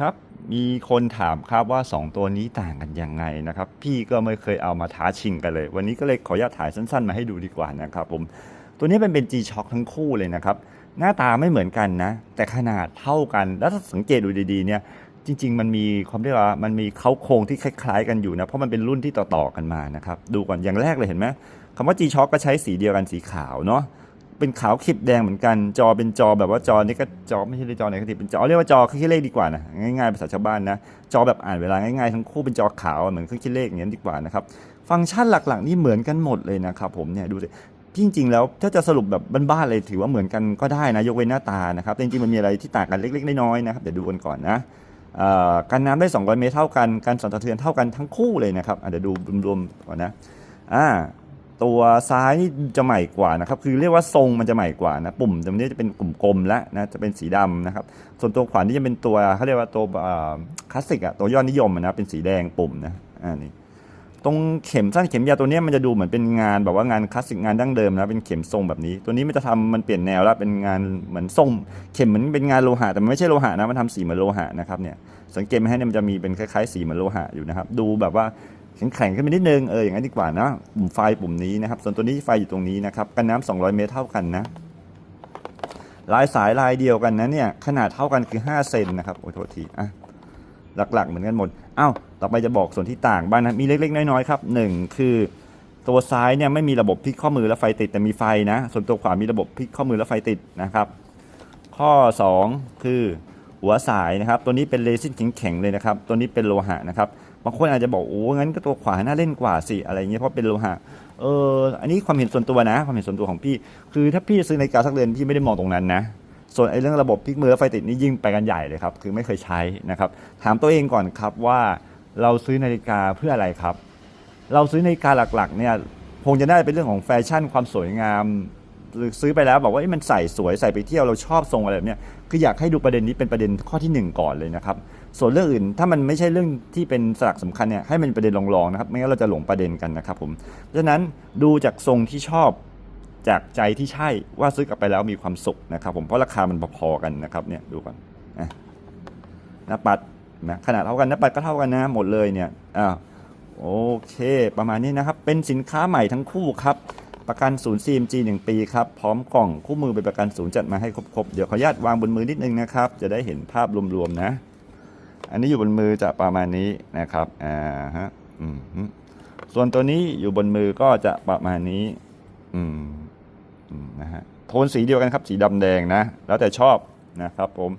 ครับ มีคนถามครับว่า 2 ตัวนี้ต่างกันยังไงนะครับ พี่ก็ไม่เคยเอามาท้าชิงกันเลย วันนี้ก็เลยขออนุญาตถ่ายสั้นๆ มาให้ดูดีกว่านะครับผม ตัวนี้เป็นเป็น G Shock ทั้งคู่เลยนะครับ หน้าตาไม่เหมือนกันนะ แต่ขนาดเท่ากัน แล้วถ้าสังเกตดูดีๆ เนี่ยจริง ๆ มันมีความเรียกว่ามันมีเขาโครงที่คล้ายๆ กันอยู่นะ เพราะมันเป็นรุ่นที่ต่อๆกันมานะครับ ดูก่อนอย่างแรกเลยเห็นไหมคำว่า G Shock ก็ใช้สีเดียวกันสีขาวเนาะ เป็นขาวคลิปแดงเหมือนกัน จอเป็นจอแบบว่าจอนี่ก็จอไม่ใช่จอไหนก็ติเป็นจอเรียกว่าจอเครื่องคิดเลขดีกว่านะง่ายๆภาษาชาวบ้านนะจอแบบอ่านเวลาง่ายๆทั้งคู่เป็นจอขาวเหมือนเครื่องคิดเลขอย่างนี้ดีกว่านะครับฟังก์ชันหลักๆนี่เหมือนกันหมดเลยนะครับผมเนี่ยดูสิจริงๆแล้วถ้าจะสรุปแบบบ้านๆเลยถือว่าเหมือนกันก็ได้นะยกเว้นหน้าตานะครับจริงๆมันมีอะไรที่ต่างกันเล็กๆน้อยๆนะครับเดี๋ยวดูกันก่อนนะการน้ำได้ 200 เมตรเท่ากัน การสั่นสะเทือนเท่ากันทั้งคู่เลยนะครับเดี๋ยวดูรวมๆก่อนนะอ่า ตัวซ้ายนี่จะใหม่กว่านะครับ คือเรียกว่าทรงมันจะใหม่กว่านะปุ่มตรงนี้จะเป็นกลุ่มกลมแล้วนะจะเป็นสีดำนะครับ ส่วนตัวขวานี่จะเป็นตัวเขาเรียกว่าตัวคลาสสิกอะตัวยอดนิยมนะเป็นสีแดงปุ่มนะอ่านี่ตรงเข็มสั้นเข็มยาวตัวนี้มันจะดูเหมือนเป็นงานแบบว่างานคลาสสิกงานดั้งเดิมนะเป็นเข็มทรงแบบนี้ ตัวนี้มันจะทำมันเปลี่ยนแนวแล้วเป็นงานเหมือนทรงเข็มเหมือนเป็นงานโลหะแต่มันไม่ใช่โลหะนะมันทำสีเหมือนโลหะนะครับเนี่ยสังเกตไหมฮะเนี่ยมันจะมีเป็นคล้ายๆสีเหมือนโลหะอยู่นะครับ ดูแบบว่า แข็งๆขึ้นไปนิดนึงเอออย่างนั้นดีกว่านะปุ่มไฟปุ่มนี้นะครับ ส่วนตัวนี้ไฟอยู่ตรงนี้นะครับกันน้ำ200 เมตรเท่ากันนะลายสายลายเดียวกันนะเนี่ยขนาดเท่ากันคือ 5 เซนนะครับโอ้โทษทีอะหลักๆ เหมือนกันหมดอ้าวต่อไปจะบอกส่วนที่ต่างบ้างนะมีเล็กๆ น้อยๆครับหนึ่งคือตัวซ้ายเนี่ยไม่มีระบบพลิกข้อมือและไฟติดแต่มีไฟนะ ส่วนตัวขวามีระบบพลิกข้อมือและไฟติดนะครับ ข้อ 2 คือ หัวสายนะครับ ตัวนี้เป็นเรซินแข็งๆเลยนะครับ ตัวนี้เป็นโลหะนะครับ บางคนอาจจะบอกโอ้งั้นก็ตัวขวาน่าเล่นกว่าสิอะไรเงี้ยเพราะเป็นโลหะ เอออันนี้ความเห็นส่วนตัวนะ ความเห็นส่วนตัวของพี่ คือถ้าพี่จะซื้อนาฬิกาสักเรือนพี่ไม่ได้มองตรงนั้นนะ ส่วนไอ้เรื่องระบบพลิกมือและไฟติดนี่ยิ่งไปกันใหญ่เลยครับ คือไม่เคยใช้นะครับ ถามตัวเองก่อนครับว่าเราซื้อนาฬิกาเพื่ออะไรครับ เราซื้อนาฬิกาหลักๆเนี่ยคงจะได้เป็นเรื่องของแฟชั่นความสวยงาม หรือซื้อไปแล้วบอกว่ามันใส่สวยใส่ไปเที่ยวเราชอบทรงอะไรแบบเนี้ยคืออยากให้ดูประเด็นนี้เป็นประเด็นข้อที่หนึ่งก่อนเลยนะครับ ส่วนเรื่องอื่นถ้ามันไม่ใช่เรื่องที่เป็นสลักสำคัญเนี่ยให้มันเป็นประเด็นรองๆนะครับไม่งั้นเราจะหลงประเด็นกันนะครับผมเพราะฉะนั้นดูจากทรงที่ชอบจากใจที่ใช่ว่าซื้อกลับไปแล้วมีความสุขนะครับ ผมเพราะราคามันพอๆกันนะครับเนี่ยดูก่อนอะปัดนะขนาดเท่ากันน้าปัดก็เท่ากันนะหมดเลยเนี่ยอ่าโอเค ประมาณนี้นะครับ เป็นสินค้าใหม่ทั้งคู่ครับ ประกันศูนย์ CMG 1 ปีครับ พร้อมกล่องคู่มือเป็นประกันศูนย์จัดมาให้ครบๆ เดี๋ยวขออนุญาตวางบนมือนิดนึงนะครับ จะได้เห็นภาพรวมๆนะ อันนี้อยู่บนมือจะประมาณนี้นะครับ อ่าฮะ อืมส่วนตัวนี้อยู่บนมือก็จะประมาณนี้ อืมอืมนะฮะ โทนสีเดียวกันครับ สีดำแดงนะ แล้วแต่ชอบนะครับผม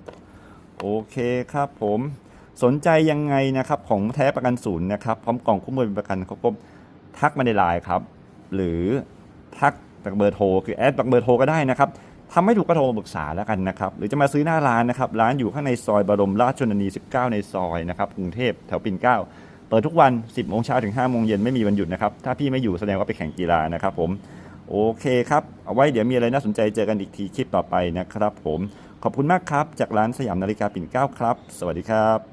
โอเคครับผมสนใจยังไงนะครับของแท้ประกันศูนย์นะครับ พร้อมกล่องคู่มือเป็นประกันครบทักมาในไลน์ครับ หรือ ทักจากเบอร์โทรคือแอดจากเบอร์โทรก็ได้นะครับทำไม่ถูกก็โทรมาปรึกษาแล้วกันนะครับ หรือจะมาซื้อหน้าร้านนะครับ ร้านอยู่ข้างในซอยบรมราชชนนี 19 ในซอยนะครับกรุงเทพแถวปิ่นเกล้าเปิดทุกวัน 10โมงเช้าถึง5โมงเย็นไม่มีวันหยุดนะครับ ถ้าพี่ไม่อยู่แสดงว่าไปแข่งกีฬานะครับผมโอเคครับ เอาไว้เดี๋ยวมีอะไรน่าสนใจเจอกันอีกทีคลิปต่อไปนะครับผมขอบคุณมากครับ จากร้านสยามนาฬิกาปิ่นเกล้าครับ สวัสดีครับ